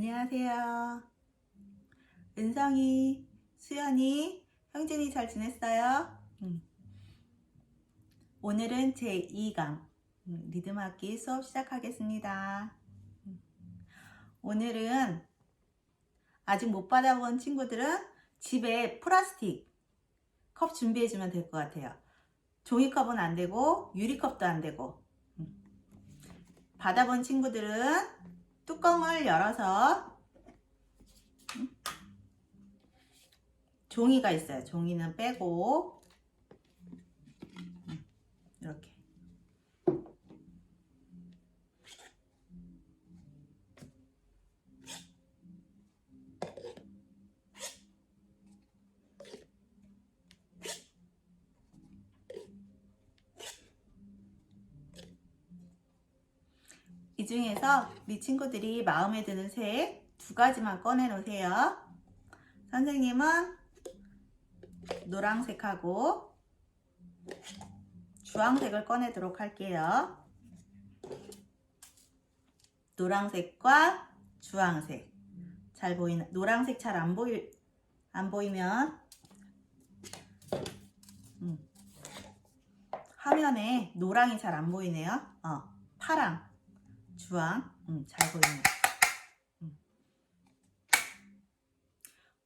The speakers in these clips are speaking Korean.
안녕하세요. 은성이, 수연이, 형진이 잘 지냈어요? 음. 오늘은 제2강 음, 리듬악기 수업 시작하겠습니다. 음. 오늘은 아직 못 받아본 친구들은 집에 플라스틱 컵 준비해주면 될 것 같아요. 종이컵은 안 되고 유리컵도 안 되고 음. 받아본 친구들은 뚜껑을 열어서 음, 종이가 있어요. 종이는 빼고 음, 이렇게 중에서 우리 친구들이 마음에 드는 색 두 가지만 꺼내 놓으세요. 선생님은 노란색하고 주황색을 꺼내도록 할게요. 노란색과 주황색. 잘 보이는 노란색 잘 안 보일 안 보이면 음. 화면에 노랑이 잘 안 보이네요. 어, 파랑, 주황, 음, 잘 보이네요. 음.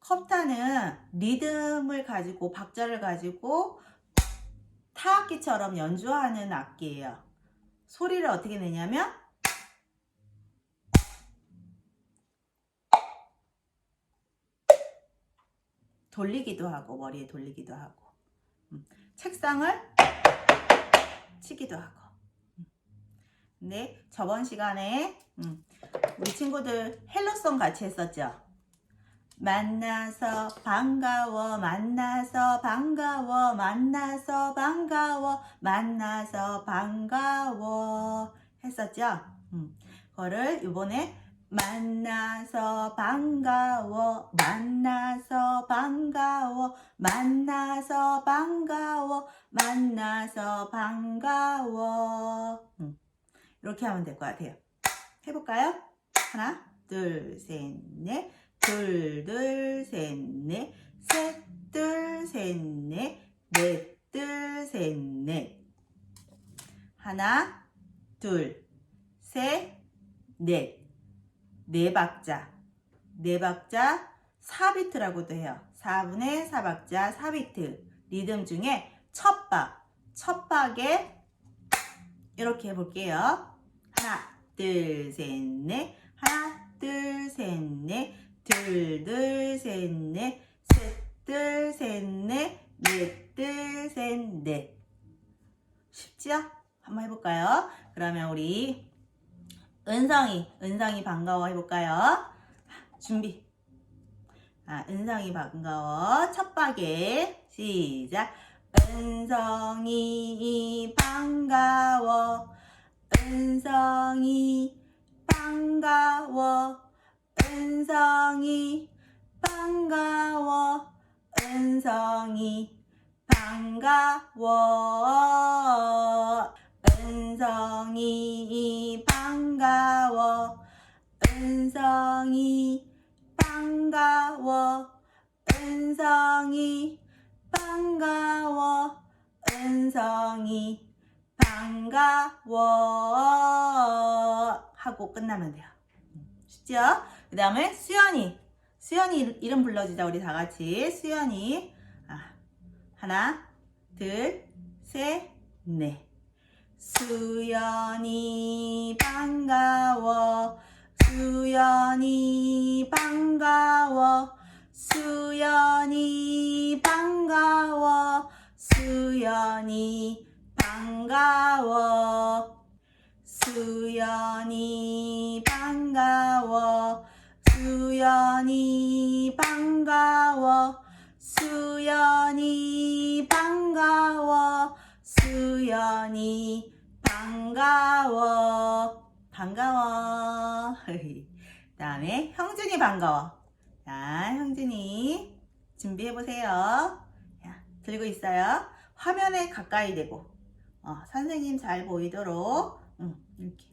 컵타는 리듬을 가지고 박자를 가지고 타악기처럼 연주하는 악기예요. 소리를 어떻게 내냐면 돌리기도 하고 머리에 돌리기도 하고 음, 책상을 치기도 하고 음. 근데 저번 시간에 음, 우리 친구들 헬로송 같이 했었죠? 만나서 반가워 만나서 반가워 만나서 반가워 만나서 반가워 했었죠? 음, 그거를 이번에 만나서 반가워 만나서 반가워 만나서 반가워 만나서 반가워. 음, 이렇게 하면 될 것 같아요 해볼까요? 하나 둘 셋 넷 둘, 둘, 셋, 넷, 셋, 둘, 셋, 넷, 넷, 둘, 셋, 넷. 하나, 둘, 셋, 넷. 네 박자. 네 박자 4비트라고도 해요. 4분의 4박자 4비트. 리듬 중에 첫 박. 첫 박에 이렇게 해볼게요. 하나, 둘, 셋, 넷. 하나, 둘, 셋, 넷. 둘, 둘, 셋, 넷, 셋, 둘, 셋, 넷, 넷, 둘, 셋, 넷. 쉽지요? 한번 해볼까요? 그러면 우리 은성이, 은성이 반가워 해볼까요? 준비. 아, 은성이 반가워. 첫 박에 시작. 은성이 반가워. 은성이 반가워. 은성이 반가워 은성이 반가워 은성이 반가워 은성이 반가워 은성이 반가워 은성이 반가워 하고 끝나면 돼요 쉽죠? 그 다음에 수연이. 수연이 이름 불러주자, 우리 다 같이. 수연이. 아, 하나, 둘, 셋, 넷. 수연이 반가워. 수연이 반가워. 수연이 반가워. 수연이 반가워. 수연이 반가워. 수연이 반가워. 수연이 반가워. 수연이 반가워. 반가워. 다음에 형준이 반가워. 자 형준이 준비해 보세요. 자, 들고 있어요. 화면에 가까이 대고 어, 선생님 잘 보이도록 응, 이렇게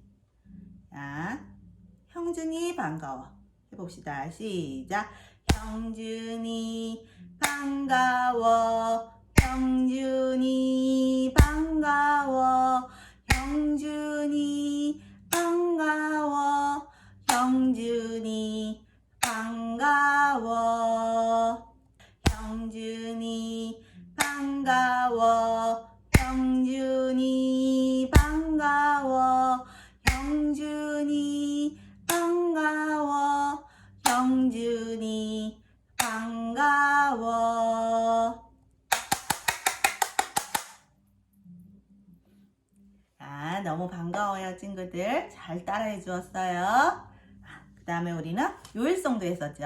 자 형준이 반가워 해봅시다. 시작. 형준이 반가워. 형준이 반가워. 형준이 반가워. 형준이 반가워. 형준이 반가워. 형준이 반가워. 형준이 반가워. 형준이 반가워. 아, 너무 반가워요, 친구들. 잘 따라해 주었어요. 그 다음에 우리는 요일성도 했었죠.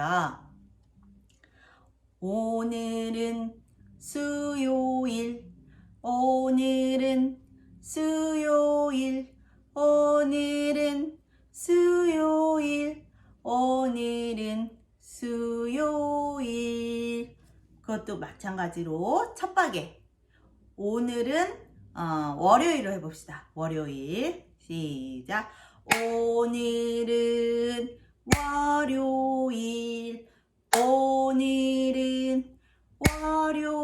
오늘은 수요일, 오늘은 수요일, 오늘은 수요일, 오늘은 수요일. 그것도 마찬가지로 첫 박에 오늘은 어, 월요일로 해봅시다. 월요일 시작. 오늘은 월요일. 오늘은 월요일.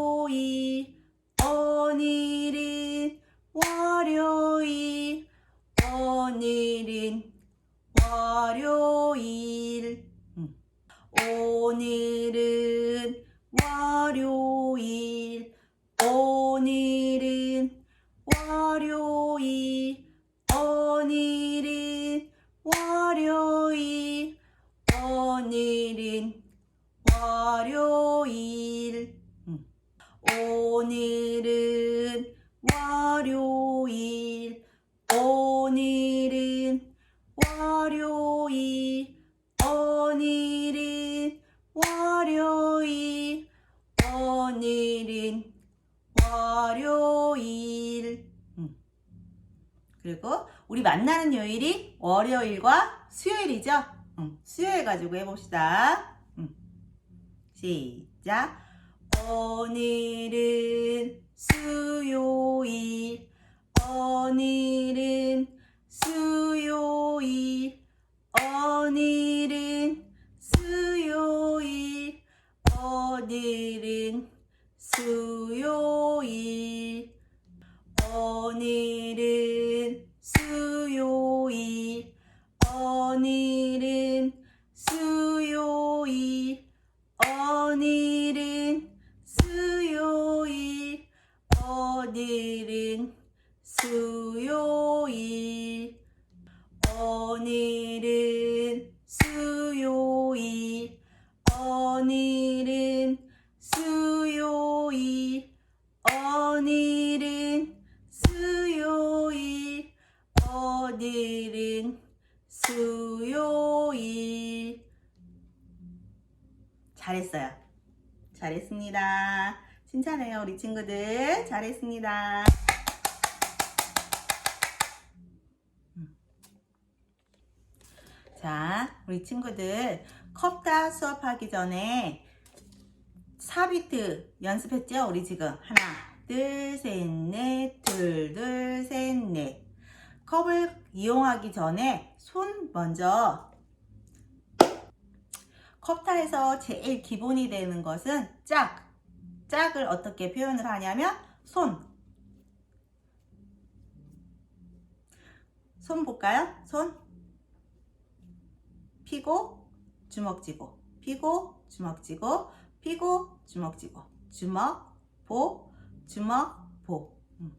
가지고 해봅시다. 음. 시작. 오늘은 수요일. 오늘은 수요일. 오늘은 수요일. 오늘은 수요일. 오늘 잘했습니다. 칭찬해요, 우리 친구들. 잘했습니다. 음. 자, 우리 친구들 컵다 수업하기 전에 4비트 연습했죠? 우리 지금 하나, 둘, 셋, 넷, 둘, 둘, 셋, 넷. 컵을 이용하기 전에 손 먼저 컵타에서 제일 기본이 되는 것은 짝. 짝을 어떻게 표현을 하냐면 손. 손 볼까요? 손. 피고 주먹 쥐고 피고 주먹 쥐고 피고 주먹 쥐고 주먹 보 주먹 보. 음.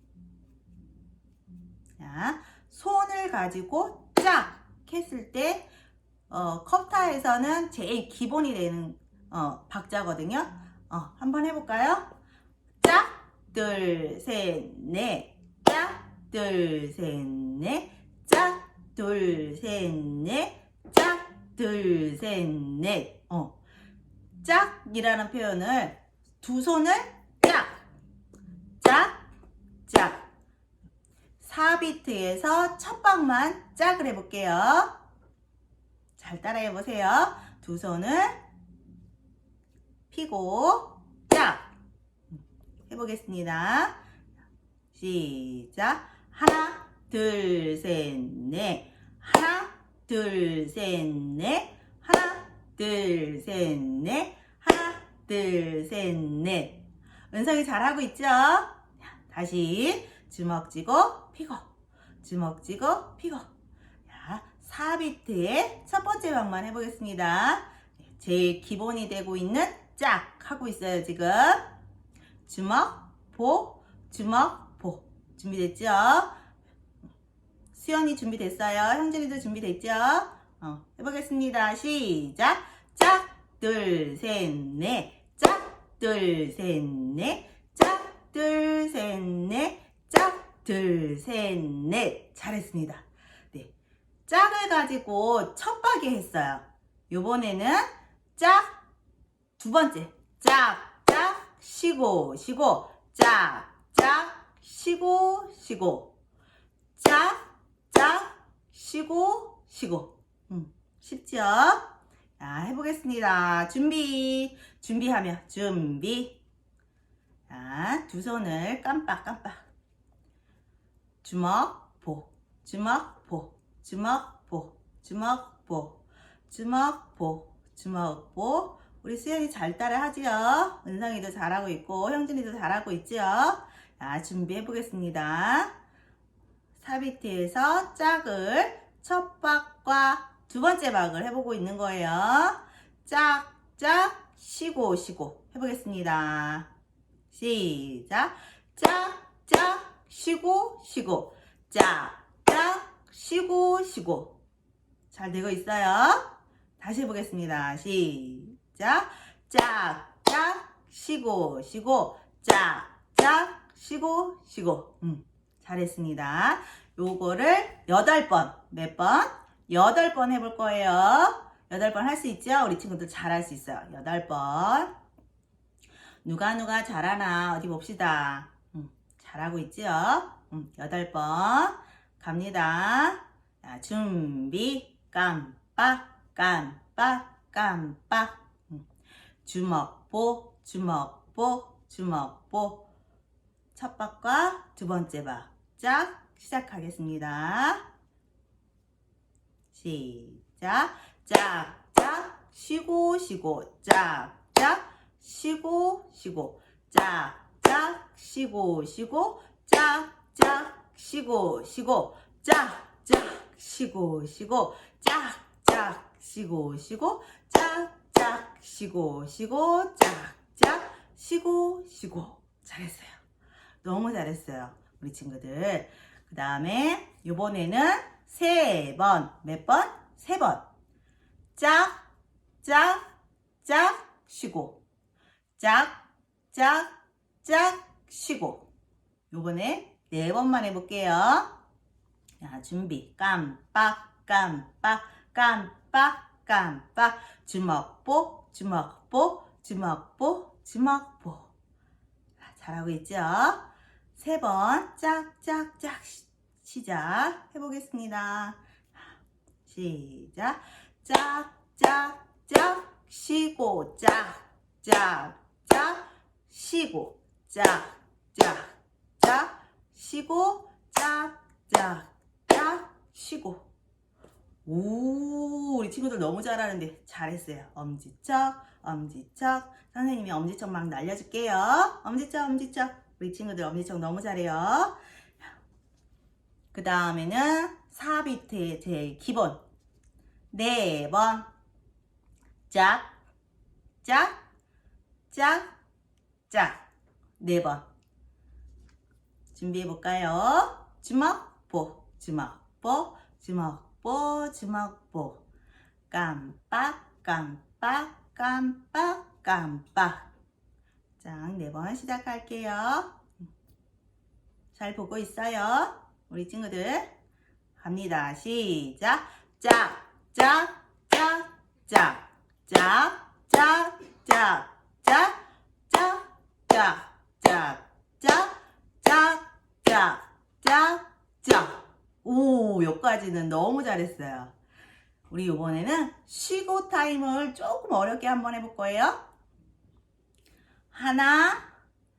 자, 손을 가지고 짝 했을 때 어, 컵타에서는 제일 기본이 되는 어, 박자거든요. 어, 한번 해볼까요? 짝, 둘, 셋, 넷. 짝, 둘, 셋, 넷. 짝, 둘, 셋, 넷. 짝, 둘, 셋, 넷. 어. 짝이라는 표현을 두 손을 짝, 짝, 짝. 4비트에서 첫 방만 짝을 해볼게요. 잘 따라해 보세요. 두 손을 피고 짝 해보겠습니다. 시작. 하나, 둘, 셋, 넷. 하나, 둘, 셋, 넷. 하나, 둘, 셋, 넷. 하나, 둘, 셋, 넷. 은성이 잘하고 있죠? 자, 다시 주먹 쥐고 피고 주먹 쥐고 피고 자, 4비트의 첫 번째 방만 해보겠습니다. 네, 제일 기본이 되고 있는 짝 하고 있어요 지금 주먹 보 주먹 보 준비됐죠? 수연이 준비됐어요? 형진이도 준비됐죠? 어, 해보겠습니다. 시작 짝 둘, 셋, 넷 짝, 둘, 셋, 넷 짝, 둘, 셋, 넷 짝, 둘, 셋, 넷 잘했습니다. 네, 짝을 가지고 첫 박에 했어요. 요번에는 짝, 두 번째 짝, 짝, 쉬고, 쉬고 짝, 짝, 쉬고, 쉬고 짝, 짝, 쉬고, 쉬고 음, 쉽죠? 자, 해보겠습니다. 준비. 준비하며, 준비. 자, 두 손을 깜빡깜빡. 주먹, 보. 주먹, 보. 주먹, 보. 주먹, 보. 주먹, 보. 주먹, 보. 우리 수연이 잘 따라 하지요? 은성이도 잘하고 있고, 형진이도 잘하고 있죠? 자, 준비해 보겠습니다. 사비트에서 짝을 첫 박과 두 번째 박을 해보고 있는 거예요. 짝, 짝, 쉬고, 쉬고. 해보겠습니다. 시작. 짝, 짝, 쉬고, 쉬고. 짝, 짝, 쉬고, 쉬고. 잘 되고 있어요. 다시 해보겠습니다. 시작. 짝, 짝, 쉬고, 쉬고. 짝, 짝, 쉬고, 쉬고. 음, 잘했습니다. 요거를 여덟 번, 몇 번? 여덟 번 해볼 거예요. 여덟 번할 수 있죠? 우리 친구들 잘 할 수 있어요. 여덟 번. 누가 누가 잘하나 어디 봅시다. 음, 잘하고 있죠? 음, 여덟 번 갑니다. 자, 준비. 깜빡 깜빡 깜빡. 음, 주먹보 주먹보 주먹보. 첫 박과 두 번째 박 짝. 시작하겠습니다. 시작. 짝 짝. 쉬고 쉬고. 짝 짝. 쉬고 쉬고. 짝 짝. 쉬고 쉬고. 짝 짝 쉬고 쉬고 짝짝 쉬고 쉬고 짝짝 쉬고 쉬고 짝짝 쉬고 쉬고 짝짝 쉬고 쉬고 잘했어요. 너무 잘했어요. 우리 친구들. 그 다음에 요번에는 세 번. 몇 번? 세 번. 짝, 짝, 짝, 쉬고. 짝, 짝, 짝, 쉬고. 요번에 네 번만 해볼게요. 자, 준비. 깜빡, 깜빡, 깜빡, 깜빡. 주먹보, 주먹보, 주먹보, 주먹보. 자, 잘하고 있죠? 세 번, 짝, 짝, 짝, 시- 시작. 해보겠습니다. 시작. 짝, 짝, 짝, 쉬고, 짝, 짝, 짝, 쉬고, 짝, 짝, 짝, 쉬고, 짝, 짝, 짝, 쉬고. 오, 우리 친구들 너무 잘하는데 잘했어요. 엄지척, 엄지척. 선생님이 엄지척 막 날려줄게요. 엄지척, 엄지척. 우리 친구들 엄지척 너무 잘해요. 그 다음에는 4비트의 제일 기본. 네 번. 짝, 짝, 짝, 짝. 네 번. 준비해 볼까요? 주먹, 보, 주먹, 보, 주먹, 보, 주먹, 보. 깜빡, 깜빡, 깜빡, 깜빡. 자, 네번 시작할게요. 잘 보고 있어요? 우리 친구들. 갑니다. 시작. 짝, 짝, 짝, 짝, 짝, 짝, 짝, 짝, 짝, 짝, 짝, 짝, 짝, 짝, 짝, 짝. 오, 여기까지는 너무 잘했어요. 우리 이번에는 쉬고 타임을 조금 어렵게 한번 해볼 거예요. 하나,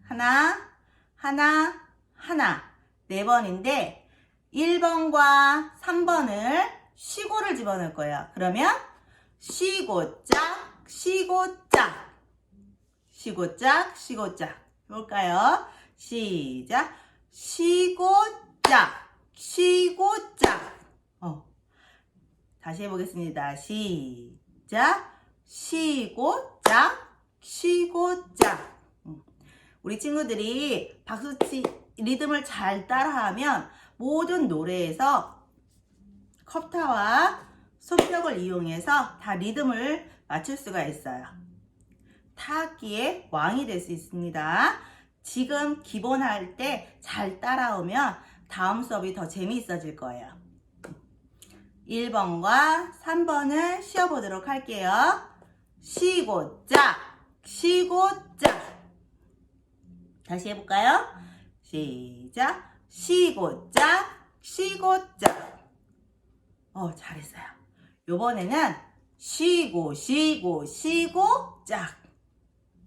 하나, 하나, 하나. 네 번인데, 1번과 3번을 쉬고를 집어넣을 거예요. 그러면, 쉬고 짝, 쉬고 짝. 쉬고 짝, 쉬고 짝. 해볼까요? 시작. 쉬고 짝, 쉬고 짝. 어. 다시 해보겠습니다. 시작. 쉬고 짝, 쉬고 짝. 음. 우리 친구들이 박수치 리듬을 잘 따라하면 모든 노래에서 컵타와 손뼉을 이용해서 다 리듬을 맞출 수가 있어요. 타악기의 왕이 될 수 있습니다. 지금 기본 할 때 잘 따라오면 다음 수업이 더 재미있어질 거예요. 1번과 3번을 쉬어보도록 할게요. 쉬고 짝, 쉬고 짝. 다시 해볼까요? 시작. 쉬고 짝, 쉬고 짝. 어, 잘했어요. 요번에는 쉬고, 쉬고, 쉬고, 짝.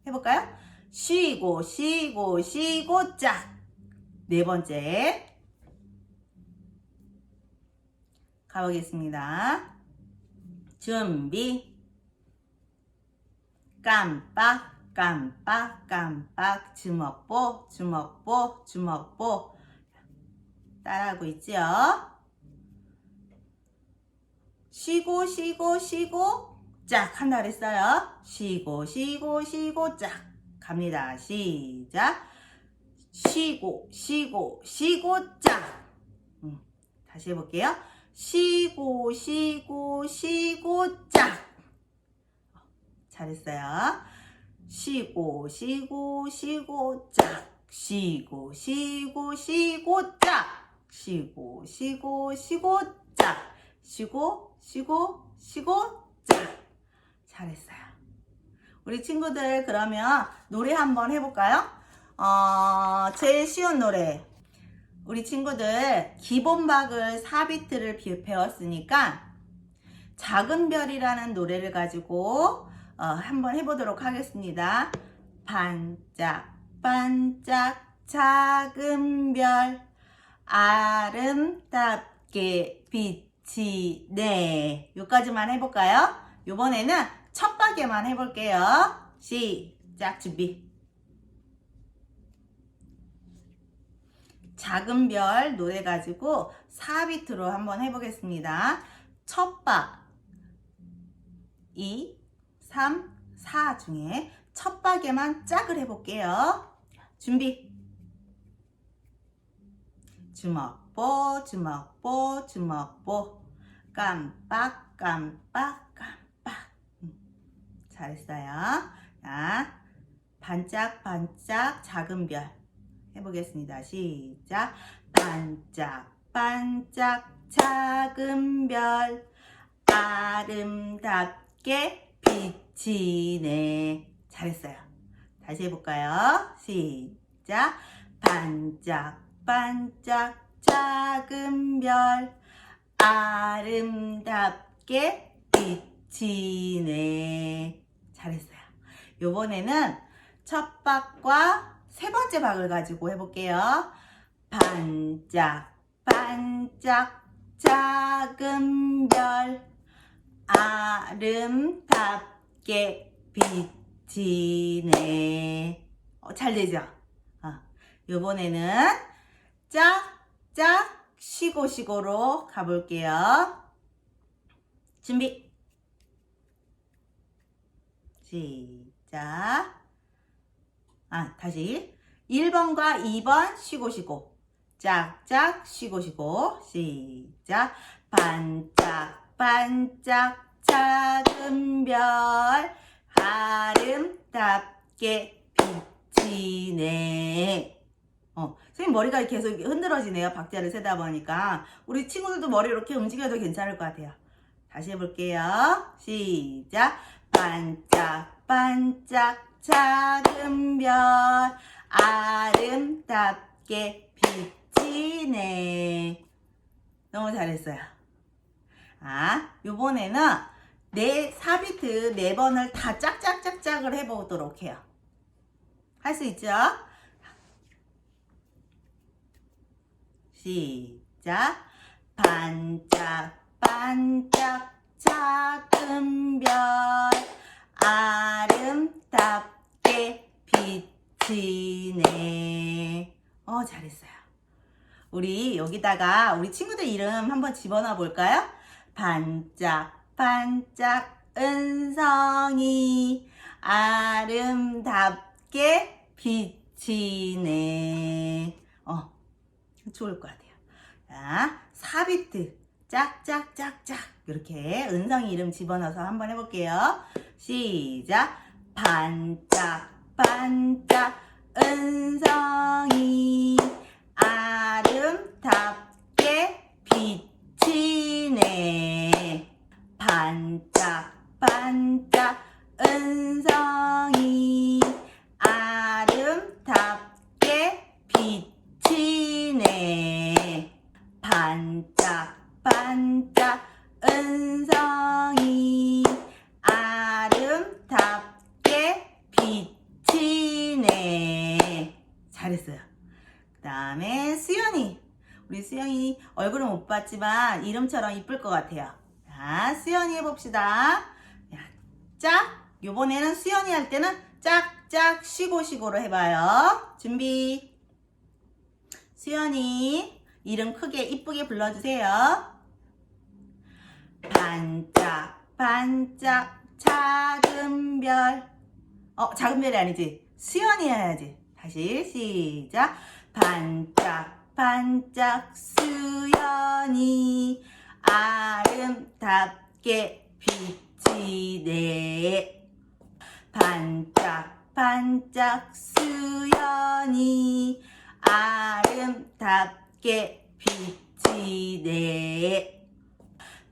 해볼까요? 쉬고, 쉬고, 쉬고, 짝. 네 번째. 가보겠습니다. 준비. 깜빡, 깜빡, 깜빡. 주먹보, 주먹보, 주먹보. 따라하고 있죠? 쉬고, 쉬고, 쉬고, 짝. 한다 그랬어요. 쉬고, 쉬고, 쉬고, 짝. 갑니다. 시작. 쉬고, 쉬고, 쉬고, 짝. 음, 다시 해볼게요. 쉬고, 쉬고, 쉬고, 짝. 잘했어요. 쉬고, 쉬고, 쉬고, 짝. 쉬고, 쉬고, 쉬고, 짝. 쉬고, 쉬고, 쉬고, 짝. 쉬고, 쉬고, 쉬고, 짝. 잘했어요. 우리 친구들 그러면 노래 한번 해볼까요? 어, 제일 쉬운 노래. 우리 친구들 기본 박을 4비트를 비- 배웠으니까 작은 별이라는 노래를 가지고 어, 한번 해보도록 하겠습니다. 반짝 반짝 작은 별 아름답게 비치네 여기까지만 해볼까요? 요번에는 첫 박에만 해볼게요. 시작 준비 작은 별 노래 가지고 4비트로 한번 해보겠습니다. 첫 박, 2, 3, 4 중에 첫 박에만 짝을 해볼게요. 준비. 주먹보, 주먹보, 주먹보. 깜빡, 깜빡. 음, 잘했어요. 자, 반짝, 반짝, 작은 별. 해보겠습니다. 시작. 반짝, 반짝, 작은 별. 아름답게 비치네. 잘했어요. 다시 해볼까요? 시작. 반짝, 반짝, 작은 별. 아름답게 비치네. 잘했어요. 요번에는 첫 박과 세 번째 박을 가지고 해볼게요. 반짝, 반짝, 작은 별. 아름답게 비치네. 어, 잘 되죠? 어, 요번에는 짝, 짝, 쉬고, 쉬고로 가볼게요. 준비. 시작. 아, 다시. 1번과 2번 쉬고 쉬고. 짝짝 쉬고 쉬고. 시작. 반짝 반짝 작은 별 아름답게 비치네. 어, 선생님 머리가 계속 흔들어지네요. 박자를 세다 보니까. 우리 친구들도 머리 이렇게 움직여도 괜찮을 것 같아요. 다시 해볼게요. 시작. 반짝 반짝 작은 별 아름답게 비치네. 너무 잘했어요. 아, 요번에는 네 4비트 네 번을 다 짝짝짝짝을 해보도록 해요. 할 수 있죠? 시작. 반짝 반짝 작은 별 아름답게 비치네. 어, 잘했어요. 우리 여기다가 우리 친구들 이름 한번 집어넣어 볼까요? 반짝반짝 은성이 아름답게 비치네. 어, 좋을 것 같아요. 자, 사비트 짝짝짝짝 이렇게 은성이 이름 집어넣어서 한번 해볼게요. 시작. 반짝반짝 은성이 아름답게 비치네. 반짝반짝 은성이 아름답게 비치네. 반짝반짝 은성이 아름답게 비치네. 잘했어요. 그 다음에 수연이. 우리 수연이 얼굴은 못 봤지만 이름처럼 이쁠 것 같아요. 자, 수연이 해봅시다. 야, 짝. 요번에는 수연이 할 때는 짝짝 쉬고 쉬고로 해봐요. 준비. 수연이 이름 크게 이쁘게 불러주세요. 반짝 반짝 작은 별. 어 작은 별이 아니지. 수연이 해야지. 다시 시작. 반짝 반짝 수연이 아름답게 비치네. 반짝 반짝 수연이 아름답게 비치네.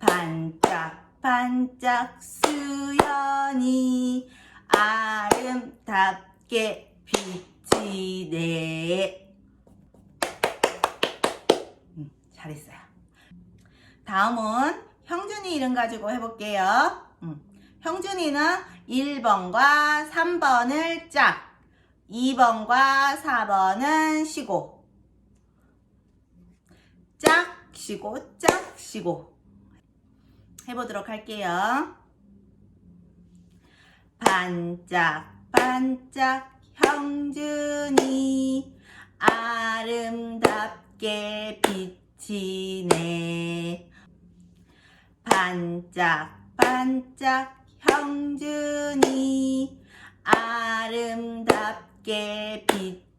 반짝 반짝 수연이 아름답게 비치네. 음, 잘했어요. 다음은 형준이 이름 가지고 해볼게요. 음, 형준이는 1번과 3번을 짝, 2번과 4번은 쉬고, 짝 쉬고 짝 쉬고 해보도록 할게요. 반짝 반짝 형준이 아름답게 비치네. 반짝 반짝 형준이 아름답게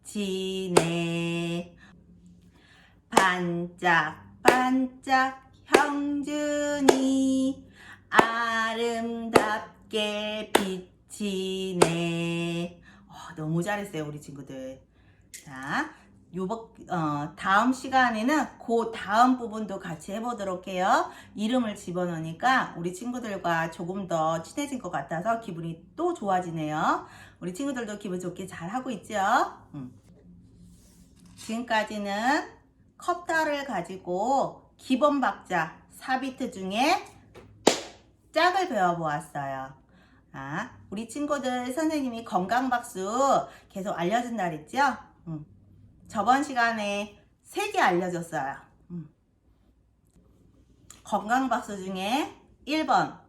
비치네. 반짝 반짝 형준이 아름답게 비치네. 어, 너무 잘했어요 우리 친구들. 자, 요번 어, 다음 시간에는 그 다음 부분도 같이 해보도록 해요. 이름을 집어넣으니까 우리 친구들과 조금 더 친해진 것 같아서 기분이 또 좋아지네요. 우리 친구들도 기분 좋게 잘 하고 있죠. 음. 지금까지는 컵다를 가지고 기본 박자 4비트 중에 짝을 배워보았어요. 아, 우리 친구들 선생님이 건강박수 계속 알려준다 그랬죠? 음. 저번 시간에 3개 알려줬어요. 음. 건강박수 중에 1번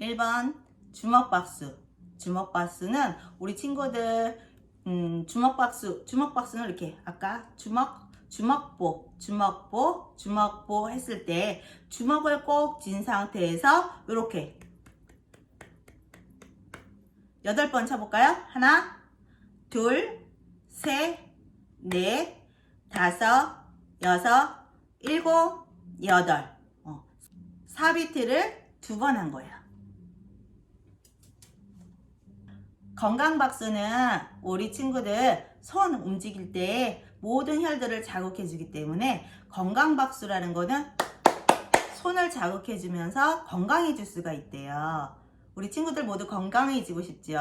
1번 주먹박수 주먹박수는 우리 친구들 음, 주먹박수 주먹박수는 이렇게 아까 주먹 주먹보, 주먹보, 주먹보 했을 때 주먹을 꼭 쥔 상태에서 이렇게 여덟 번 쳐볼까요? 하나, 둘, 셋, 넷, 다섯, 여섯, 일곱, 여덟. 어, 4비트를 두 번 한 거예요. 건강 박수는 우리 친구들 손 움직일 때 모든 혈들을 자극해 주기 때문에 건강박수라는 거는 손을 자극해 주면서 건강해질 수가 있대요. 우리 친구들 모두 건강해지고 싶죠?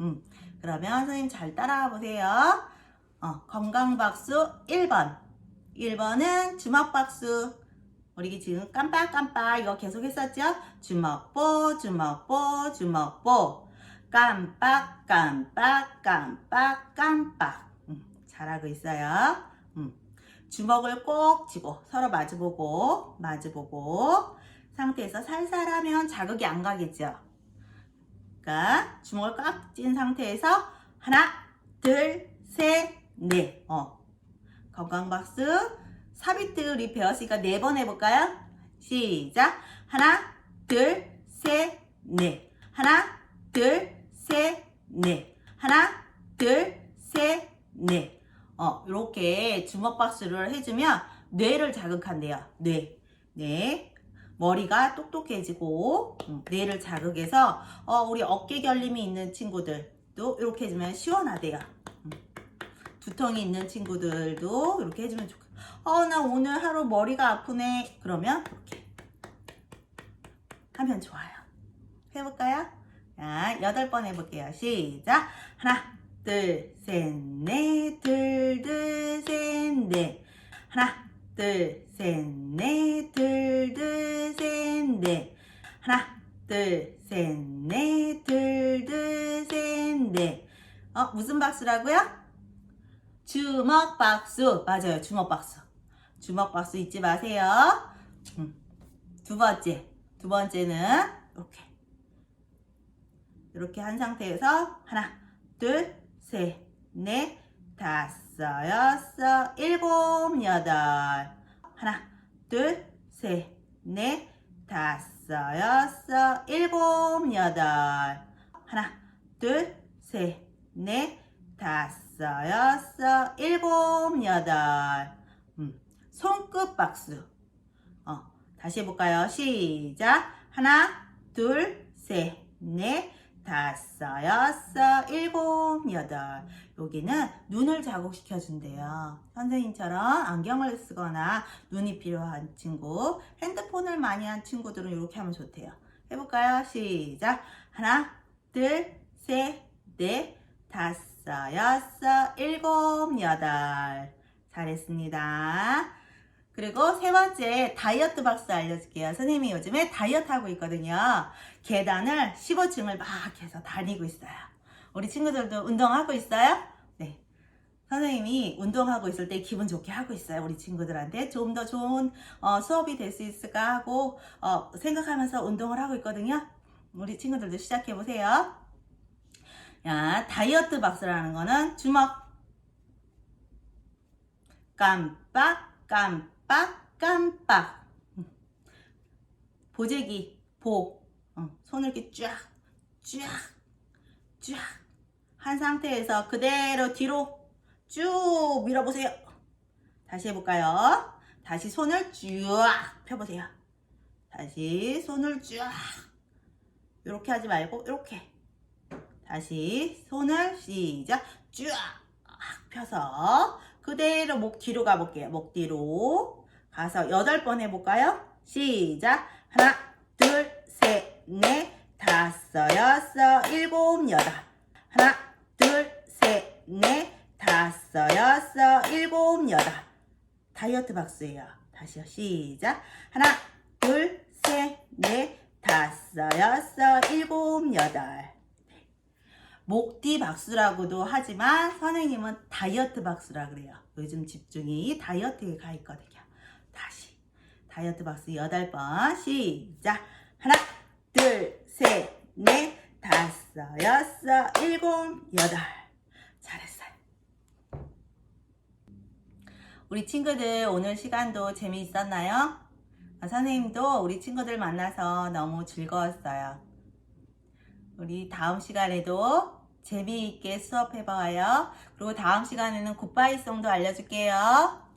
음, 그러면 선생님 잘 따라와 보세요. 어, 건강박수 1번. 1번은 주먹박수. 우리 지금 깜빡깜빡 이거 계속 했었죠? 주먹보, 주먹보, 주먹보. 깜빡, 깜빡, 깜빡, 깜빡. 음, 잘하고 있어요. 음, 주먹을 꼭 쥐고 서로 마주보고, 마주보고. 상태에서 살살 하면 자극이 안 가겠죠. 그러니까 주먹을 꽉 쥔 상태에서 하나, 둘, 셋, 넷. 어. 건강박수. 사비트 리페어스니까 네 번 해볼까요? 시작. 하나, 둘, 셋, 넷. 하나, 둘, 셋, 넷. 하나, 둘, 셋, 넷. 어, 이렇게 주먹 박수를 해주면 뇌를 자극한대요. 뇌. 네. 머리가 똑똑해지고 음, 뇌를 자극해서 어, 우리 어깨 결림이 있는 친구들도 이렇게 해주면 시원하대요. 음. 두통이 있는 친구들도 이렇게 해주면 좋고 어, 나 오늘 하루 머리가 아프네. 그러면 이렇게 하면 좋아요. 해볼까요? 자, 여덟 번 해볼게요. 시작. 하나, 둘, 셋, 넷, 둘, 둘, 셋, 넷. 하나, 둘, 셋, 넷, 둘, 둘, 셋, 넷. 하나, 둘, 셋, 넷, 둘, 둘, 셋, 넷. 어, 무슨 박수라고요? 주먹 박수. 맞아요. 주먹 박수. 주먹 박수 잊지 마세요. 음. 두 번째. 두 번째는 이렇게. 이렇게 한 상태에서 하나, 둘, 셋, 넷, 다섯, 여섯, 일곱, 여덟. 하나, 둘, 셋, 넷, 다섯, 여섯, 일곱, 여덟. 하나, 둘, 셋, 넷, 다섯, 여섯, 일곱, 여덟. 음, 손끝 박수. 어, 다시 해볼까요? 시작. 하나, 둘, 셋, 넷, 다섯, 여섯, 일곱, 여덟. 여기는 눈을 자극시켜준대요. 선생님처럼 안경을 쓰거나 눈이 필요한 친구, 핸드폰을 많이 한 친구들은 이렇게 하면 좋대요. 해볼까요? 시작. 하나, 둘, 셋, 넷, 다섯, 여섯, 일곱, 여덟. 잘했습니다. 그리고 세 번째 다이어트 박스 알려줄게요. 선생님이 요즘에 다이어트 하고 있거든요. 계단을 15층을 막 해서 다니고 있어요. 우리 친구들도 운동하고 있어요? 네. 선생님이 운동하고 있을 때 기분 좋게 하고 있어요. 우리 친구들한테 좀 더 좋은 어, 수업이 될 수 있을까 하고 어, 생각하면서 운동을 하고 있거든요. 우리 친구들도 시작해 보세요. 야, 다이어트 박스라는 거는 주먹 깜빡 깜빡 깜빡 음. 보재기 보. 어, 손을 이렇게 쫙쫙쫙 한 상태에서 그대로 뒤로 쭉 밀어보세요. 다시 해볼까요? 다시 손을 쫙 펴보세요. 다시 손을 쫙 이렇게 하지 말고 이렇게. 다시 손을 시작. 쫙 펴서 그대로 목 뒤로 가볼게요. 목 뒤로 가서 여덟 번 해볼까요? 시작. 하나 둘 셋 넷 다섯 여섯 일곱 여덟. 하나 둘 셋 넷 다섯 여섯 일곱 여덟. 다이어트 박스예요. 다시요. 시작. 하나 둘 셋 넷 다섯 여섯 일곱 여덟. 목뒤 박수라고도 하지만 선생님은 다이어트 박수라 그래요. 요즘 집중이 다이어트에 가 있거든요. 다이어트 박수 8번 시작 하나 둘셋넷 다섯 여섯 일곱 여덟 잘했어요. 우리 친구들 오늘 시간도 재미있었나요? 아, 선생님도 우리 친구들 만나서 너무 즐거웠어요. 우리 다음 시간에도 재미있게 수업해봐요. 그리고 다음 시간에는 굿바이송도 알려줄게요.